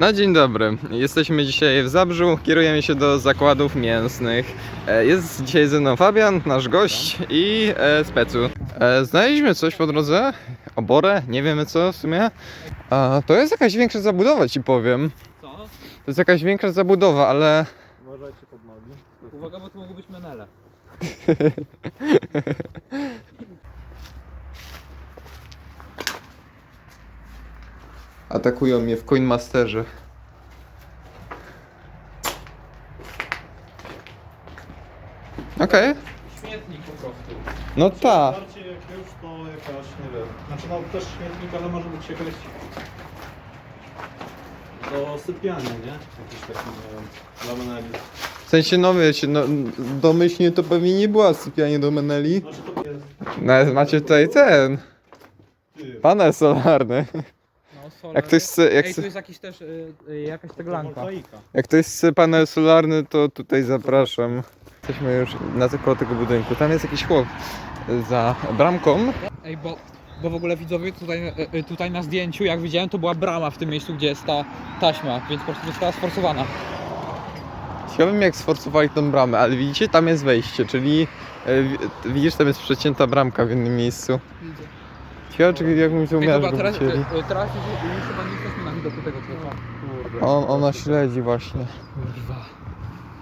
No dzień dobry, jesteśmy dzisiaj w Zabrzu, kierujemy się do zakładów mięsnych. E, Jest dzisiaj ze mną Fabian, nasz gość i e, Specu. E, Znaleźliśmy coś po drodze, oborę, nie wiemy co w sumie. A, to jest jakaś większa zabudowa ci powiem. Co? To jest jakaś większa zabudowa, ale Uważajcie pod nogi. Uwaga, bo to mogą być menele. atakują mnie w Coinmasterze. Okej, Śmietnik po prostu. no ta. Bardziej jak już to jakaś, nie wiem. Znaczy no też śmietnik, ale może być jakaś do sypiania, nie? Jakiś taki, nie wiem, laminali. W sensie no wiecie, no, domyślnie to pewnie nie była sypianie do Meneli. Znaczy to jest, No, macie tutaj ten, ty, panel solarny. Jak ktoś chce, jak, Ej, tu chce, jest jakiś też, y, y, jakaś fotovoltaika. jak ktoś chce panel solarny, to tutaj zapraszam. Jesteśmy już na koło tego budynku. Tam jest jakiś chłop za bramką. Ej, bo, bo w ogóle widzowie tutaj, y, y, tutaj na zdjęciu, jak widziałem, to była brama w tym miejscu, gdzie jest ta taśma, więc po prostu została sforsowana. Chciałbym jak sforsowali tą bramę, ale widzicie, tam jest wejście, czyli e, wi- widzisz, tam jest przecięta bramka w innym miejscu. Ciekawe, czy jakbym Ej, umiał, żeby teraz, chcieli. y, teraz już, już chyba nie jesteśmy na widoku tego co. Kurde. On, ona śledzi właśnie. Kurwa.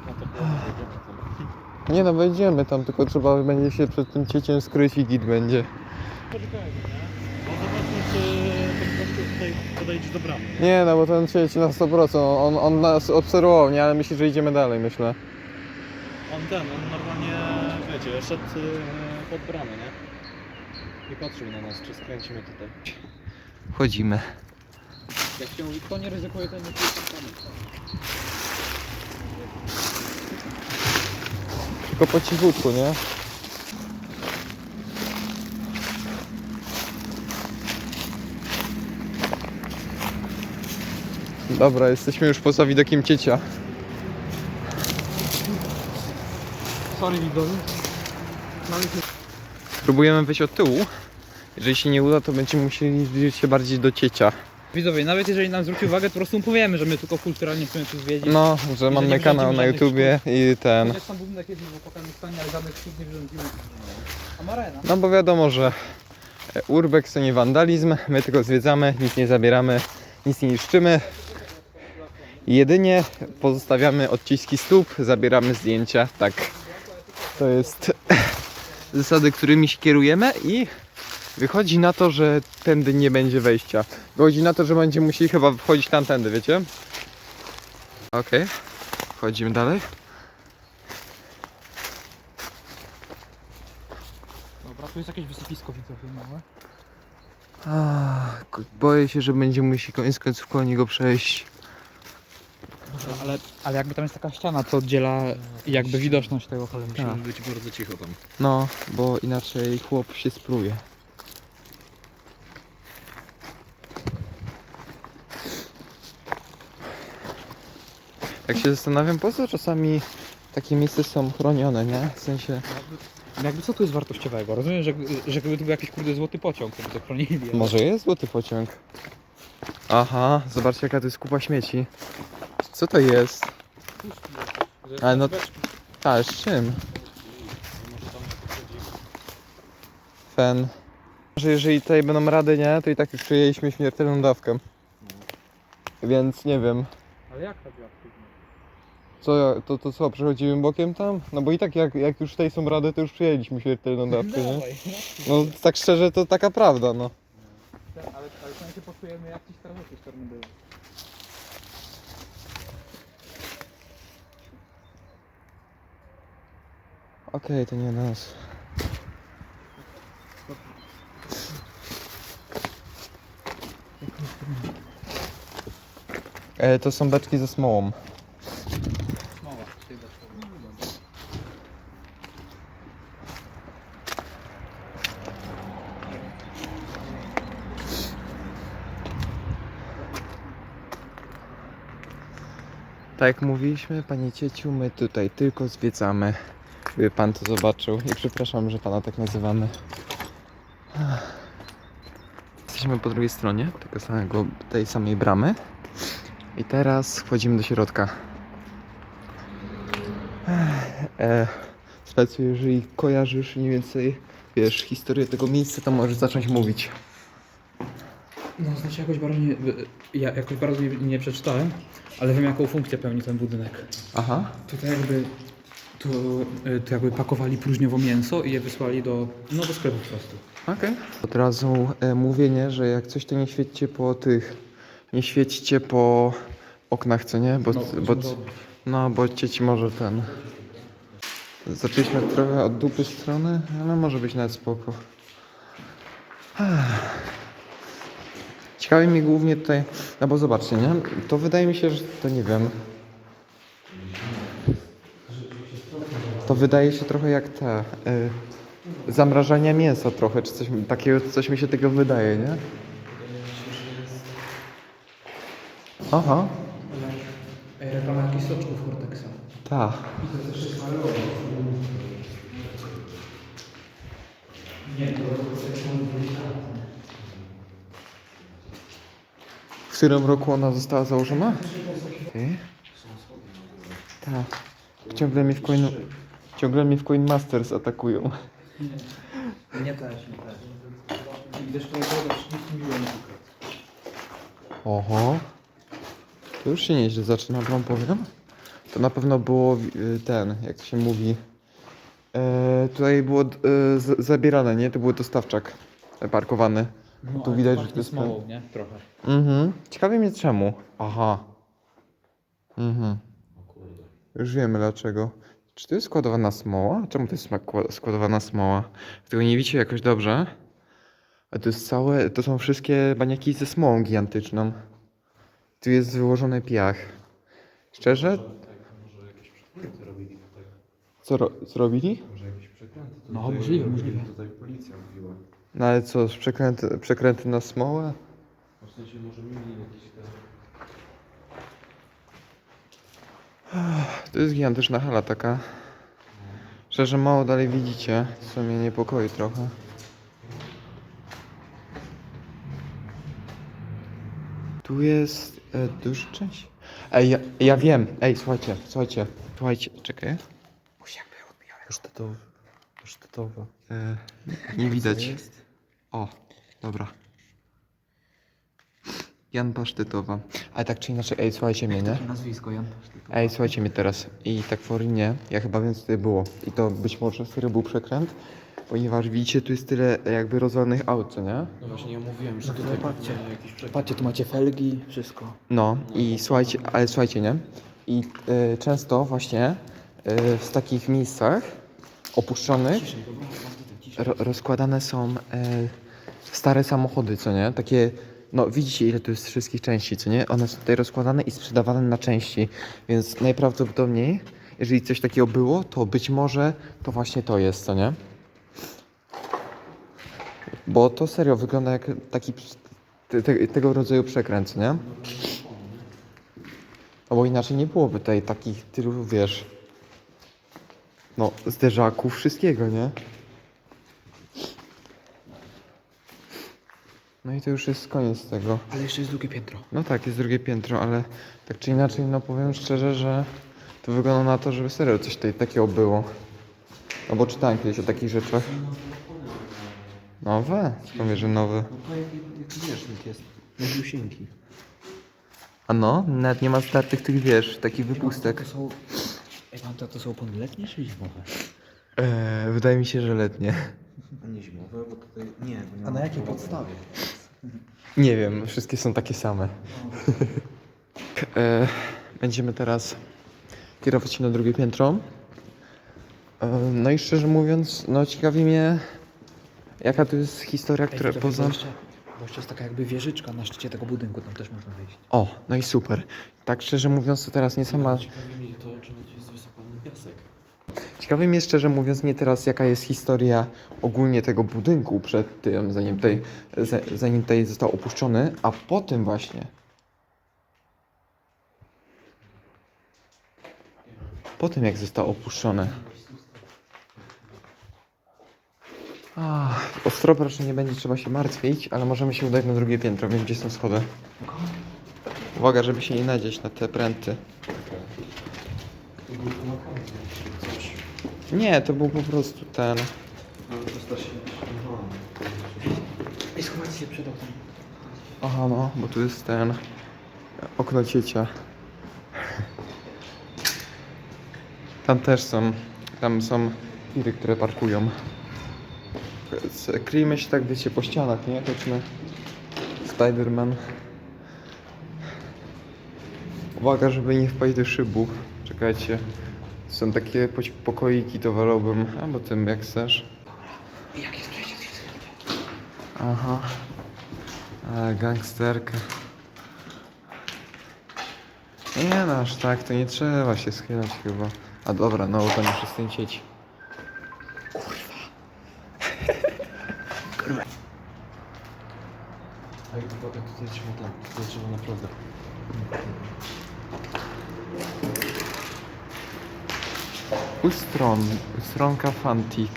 No to chyba nie no, wejdziemy tam, tylko trzeba będzie się przed tym cieciem skryć i git będzie. Poczekajmy, nie? No zobaczmy, czy ten gościu tutaj podejdzie do bramy. nie? Nie no, bo ten cieć na 100%, on, on nas obserwował, nie? Ale myśli, że idziemy dalej, myślę. On ten, on normalnie, wiecie, szedł y, pod bramę, nie? I patrzył na nas, czy skręcimy tutaj. Wchodzimy. Jak się mówi, kto nie ryzykuje, ten nie tam Tylko po cichutku, nie? Dobra, jesteśmy już poza widokiem ciecia. Sorry widzowie. Mamy się Próbujemy wyjść od tyłu. Jeżeli się nie uda, to będziemy musieli zbliżyć się bardziej do ciecia. Widzowie, nawet jeżeli nam zwróci uwagę, to po prostu powiemy, że my tylko kulturalnie chcemy tu zwiedzić. No, że mamy kanał na YouTubie i ten. Chociaż tam jest w opłakanym stanie, ale żadnych sztuk nie wyrządzimy. Amarena. No bo wiadomo, że urbex to nie wandalizm, my tylko zwiedzamy, nic nie zabieramy, nic nie niszczymy. Jedynie pozostawiamy odciski stóp, zabieramy zdjęcia, tak. To jest zasady, którymi się kierujemy i wychodzi na to, że tędy nie będzie wejścia. Wychodzi na to, że będziemy musieli chyba wchodzić tamtędy, wiecie? Okej, wchodzimy dalej. Dobra, tu jest jakieś wysypisko widzowie małe. Ach, boję się, że będziemy musieli koniec końców koło niego przejść. Dobra, ale, ale jakby tam jest taka ściana, co oddziela jakby widoczność tego Musimy Tak. być bardzo cicho tam. No, bo inaczej chłop się spruje. Tak się zastanawiam, po co czasami takie miejsca są chronione, nie? W sensie... No Jakby co tu jest wartościowego? Rozumiem, że, że gdyby tu był jakiś kurde złoty pociąg, to by to chronili. ale- Może jest złoty pociąg? Aha, zobaczcie jaka to jest kupa śmieci. Co to jest? Ale no... A, z czym? Fen. Że jeżeli tutaj będą rady, nie? To i tak już przyjęliśmy śmiertelną dawkę. Więc nie wiem. Ale jak radioaktywny? Co, to, to co, przechodzimy bokiem tam? No bo i tak jak, jak już tutaj są rady, to już przyjęliśmy śmiertelną dawkę, nie? Dawaj, No tak szczerze to taka prawda, no. no. Ale, ale co się poczujemy jak ci strażacy z Czarnobylu. Okej, to nie nas. E, to są beczki ze smołą. Tak jak mówiliśmy, panie cieciu, my tutaj tylko zwiedzamy. By pan to zobaczył i przepraszam, że pana tak nazywamy. Jesteśmy po drugiej stronie tego samego, tej samej bramy. I teraz wchodzimy do środka. E, Specu, jeżeli kojarzysz mniej więcej, wiesz, historię tego miejsca, to możesz zacząć mówić. No, znaczy jakoś bardzo nie, ja jakoś bardzo nie, nie przeczytałem, ale wiem jaką funkcję pełni ten budynek. Aha. Tutaj jakby, tu, tu jakby pakowali próżniowo mięso i je wysłali do, no do sklepu po prostu. Okej. Od razu e, mówienie, że jak coś to nie świećcie po tych, nie świećcie po oknach, co nie? Bo, No, bo, no, bo cieci może ten... Zaczęliśmy trochę od dupy strony, ale może być nawet spoko. Ciekawi mnie głównie tutaj, no bo zobaczcie, nie? To wydaje mi się, że to nie wiem. To wydaje się trochę jak te y, zamrażania mięsa trochę, czy coś takiego, coś mi się tego wydaje, nie? Aha, Ej, reklama jakichś soczków Cortexa. tak. Którym roku ona została założona? Ty? Tak. Ciągle mnie w Coin... Ciągle mnie w Coin Masters atakują. Nie też, nie też. Gdyż to jest 30 milionów. Oho. To już się nieźle zaczyna, wam powiem. To na pewno było ten, jak to się mówi. E, tutaj było e, zabierane, nie? To był dostawczak e, parkowany. No, Tu widać, że to jest smołą, nie? Trochę. Mhm. Ciekawi mnie czemu. Aha. Mhm. Już wiemy dlaczego. Czy to jest składowana smoła? Czemu to jest składowana smoła? Tego nie widzicie jakoś dobrze. A to jest całe, to są wszystkie baniaki ze smołą gigantyczną. Tu jest wyłożony piach. Szczerze? Co, ro- co robili? No, możliwe, możliwe. Tutaj policja mówiła. No ale co, przekręty, przekręty na smołę? W sensie może mieli jakiś ten... To jest gigantyczna hala taka. Szczerze mało dalej widzicie, co mnie niepokoi trochę. Tu jest e, duża część. Ej, ja, ja wiem. Ej, słuchajcie, słuchajcie, słuchajcie, czekaj. Pasztetowy. Pasztetowa. E, nie widać. O, dobra. Jan Pasztytowa. Ale tak czy inaczej, ej, słuchajcie mnie, nie? Nazwisko, Jan. Ej, słuchajcie mnie teraz. I tak forynie, ja chyba wiem co tutaj było. I to być może serio był przekręt, ponieważ widzicie, tu jest tyle jakby rozwalonych aut, co nie? No właśnie, ja mówiłem, że tutaj patrzcie. jakiś. Patrzcie, tu macie felgi, wszystko. No i słuchajcie, ale słuchajcie, nie? I y, często właśnie y, w takich miejscach opuszczonych ro, rozkładane są y, stare samochody, co nie? Takie, no widzicie ile tu jest wszystkich części, co nie? One są tutaj rozkładane i sprzedawane na części, więc najprawdopodobniej, jeżeli coś takiego było, to być może to właśnie to jest, co nie? Bo to serio wygląda jak taki te, te, tego rodzaju przekręt, nie? No bo inaczej nie byłoby tutaj takich tylu, wiesz, no, zderzaków, wszystkiego, nie? No i to już jest koniec tego. Ale jeszcze jest drugie piętro. No tak, jest drugie piętro, ale tak czy inaczej, no powiem szczerze, że to wygląda na to, żeby serio coś tutaj takiego było. No bo czytałem kiedyś o takich rzeczach. Nowe? Skąd wiesz, że nowe? No to wierzchnik jest? A no, nawet nie ma startych tych, wiesz, takich wypustek. To są... Ej, mam to, to są opony letnie czy zimowe? Eee, wydaje mi się, że letnie. A nie zimowe, bo tutaj... Nie, bo nie A na jakiej podstawie? Nie wiem, wszystkie są takie same. e, będziemy teraz kierować się na drugie piętro. E, no i szczerze mówiąc, no ciekawi mnie, jaka tu jest historia, która poza... Bo jeszcze, bo jeszcze jest taka jakby wieżyczka na szczycie tego budynku, tam też można wejść. O, no i super. Tak szczerze mówiąc, to teraz nie sama... Ciekawi mnie to, czy będzie jest wysypany piasek. Ciekawi mnie szczerze mówiąc nie teraz, jaka jest historia ogólnie tego budynku przed tym, zanim tutaj, za- zanim tutaj został opuszczony, a potem właśnie. Po tym jak został opuszczony. Ach, o strop raczej nie będzie trzeba się martwić, ale możemy się udać na drugie piętro, wiem gdzie są schody. Uwaga, żeby się nie nadzieć na te pręty. Nie, to był po prostu ten. Ej, schowajcie się przed oknem. Aha, no, bo tu jest ten. Okno ciecia. Tam też są. Tam są tiry, które parkują. Kryjmy się tak, wiecie, po ścianach, nie? Chodźmy. Spiderman. Uwaga, żeby nie wpaść do szybu. Czekajcie. Są takie pokoiki, to wolałbym. Albo tym, jak chcesz. Jak jest przejście? Aha. Ale gangsterka. Nie no, aż tak, to nie trzeba się schylać chyba. A dobra, no przestań cieć. Ej, uwaga, tutaj trzeba tam, tutaj trzeba naprawdę. Ustron, ustronka Fantik.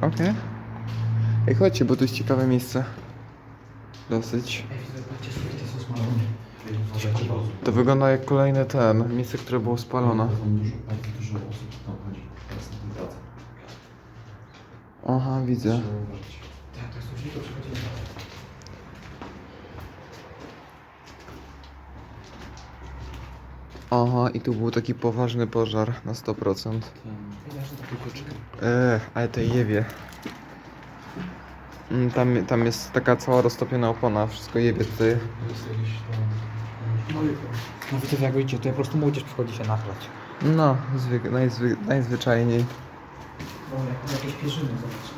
Okej. Ej, chodźcie, bo to jest ciekawe miejsce. Dosyć. Widzę, to wygląda jak kolejne ten, miejsce, które było spalone. Dużo, bardzo dużo osób tam chodzi teraz na tym pracę. Aha, widzę. Trzeba uważać. Tak, to jest coś, to przychodzi na I tu był taki poważny pożar na 100%. Ten... Ja że to tylko czekam. Eee, ale to jewie. Mm, Tam, tam jest taka cała roztopiona opona, wszystko jebie tutaj. Jest jakiś tam... No, widzę, jak wyjdzie, to ja po prostu młodzież przychodzi się nachlać. No, zwyk, najzwy, najzwyczajniej. O, jak, jakieś pierzyny, zobacz.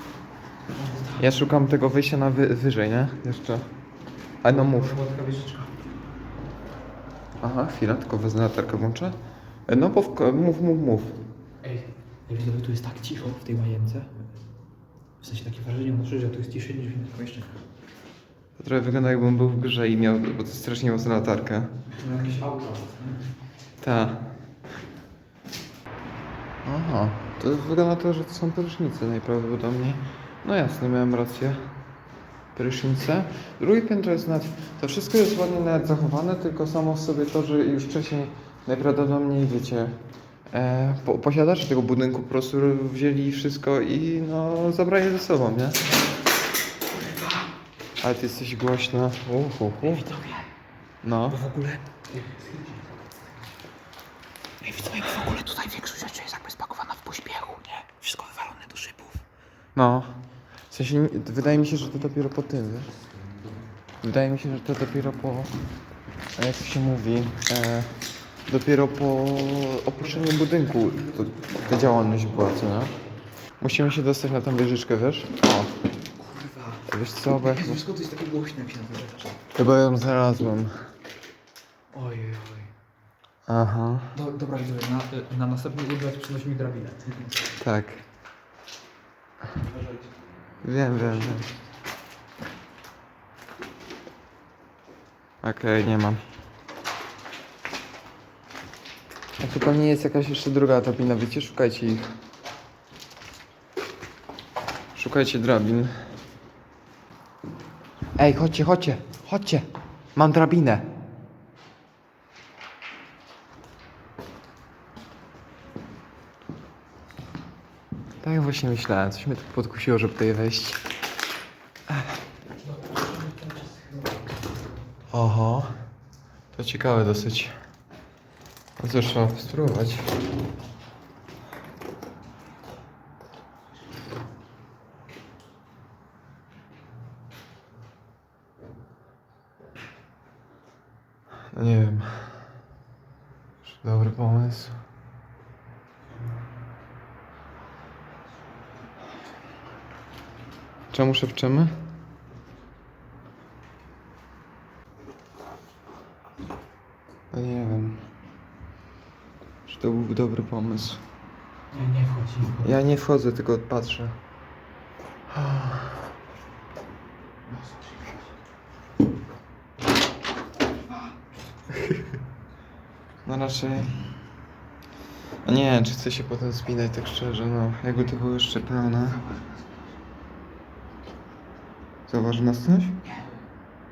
Ja szukam tego wyjścia na wy, wyżej, nie? Jeszcze. A no mów. Była taka wieżyczka. Aha, chwila, tylko wezmę latarkę włączę. E, No bo w, mów, mów, mów. Ej, że tu jest tak cicho w tej łajence. W sensie takie wrażenie odnoszę, że tu jest ciszej niż w innych pomieszczeniach. To trochę wygląda jakbym był w grze i miał, bo to strasznie mocna latarka. Tu jakieś auto. Ta. Aha, to wygląda na to, że to są prysznice najprawdopodobniej. No jasne, miałem rację. Prysznice. Drugie piętro jest nawet... To wszystko jest ładnie nawet zachowane, tylko samo w sobie to, że już wcześniej najprawdopodobniej, wiecie, e, po, posiadacze tego budynku po prostu wzięli wszystko i no zabrali ze sobą, nie? Ale ty jesteś głośna. Uhu, uhu. No. w ogóle... Ej, widzowie, w ogóle tutaj większość rzeczy jest jakby spakowana w pośpiechu, nie? Wszystko wywalone do szybów. No. Sensie, wydaje mi się, że to dopiero po tym, wiesz? Wydaje mi się, że to dopiero po... a Jak to się mówi? E, dopiero po opuszczeniu budynku to, ta działalność była, co nie? Musimy się dostać na tą wieżyczkę, wiesz? O, Kurwa. wiesz co, bo ja Jezu, skąd to jest takie głośne, jak się na to rzeczy? chyba ją znalazłem. Ojej, oj. Aha, Do, dobra, widzowie, na, na następny urlop przynosi mi drabinę. tak. Wiem, wiem, wiem. Okej, nie mam. A tu pewnie jest jakaś jeszcze druga drabina, wiecie? Szukajcie ich. Szukajcie drabin. Ej, chodźcie, chodźcie, chodźcie. Mam drabinę. Tak właśnie myślałem, coś mnie tak podkusiło, żeby tutaj wejść. Oho, to ciekawe dosyć. No cóż, trzeba spróbować. No nie wiem. Dobry pomysł? Czemu szepczemy? No nie wiem. Czy to byłby dobry pomysł? Nie, nie wchodź. Ja nie wchodzę, tylko patrzę. No raczej... No nie czy chcę się potem spinać tak szczerze, no. Jakby to było jeszcze pełne. Zauważy nas coś?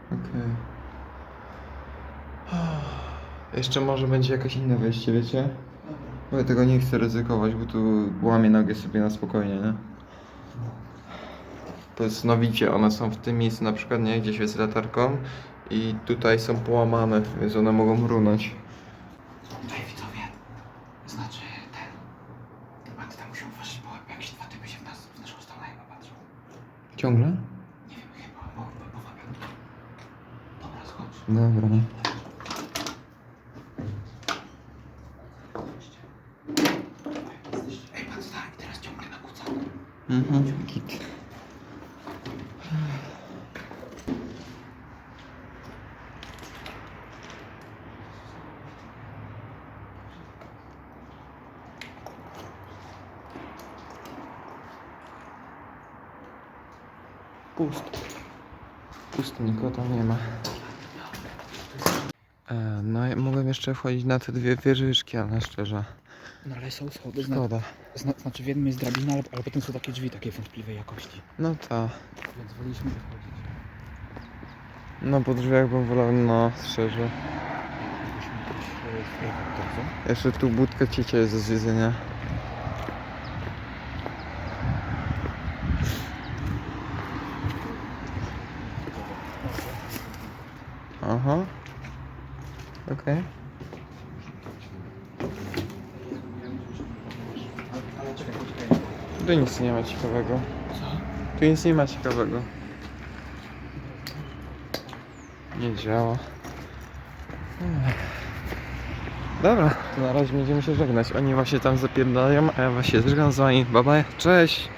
Okej. Jeszcze może będzie jakieś inne wejście, wiecie? Bo ja tego nie chcę ryzykować, bo tu łamię nogę sobie na spokojnie, nie? To jest nowicie, one są w tym miejscu na przykład, nie? Gdzie świecę latarką i tutaj są połamane, więc one mogą runąć. Ej widzowie, znaczy ten... Chyba tam muszą uważać, bo jakieś dwa typy się w, nas, w naszą stronę chyba patrzą. Ciągle? Nie wiem, chyba, bo, bo, bo Fabian... Dobra, schodź. Dobra. Ej, pan stary, teraz ciągle nakłóca. Mhm. Git. Pusto. Pusto, nikogo tam nie ma. E, no i mogłem jeszcze wchodzić na te dwie wieżyczki, ale szczerze, No ale są schody, zna, szkoda. zna, znaczy w jednym jest drabina, ale, ale potem są takie drzwi takiej wątpliwej jakości. No ta. Więc woleliśmy wychodzić. No po drzwiach bym wolał, no szczerze. E, w prawo. Jeszcze tu budka ciecia jest do zwiedzenia. Aha. Czekaj. Tu nic nie ma ciekawego. Tu nic nie ma ciekawego. Nie działa. Dobra, to na razie będziemy się żegnać. Oni właśnie tam zapierdają, a ja właśnie żegnam z wami. Bye, cześć!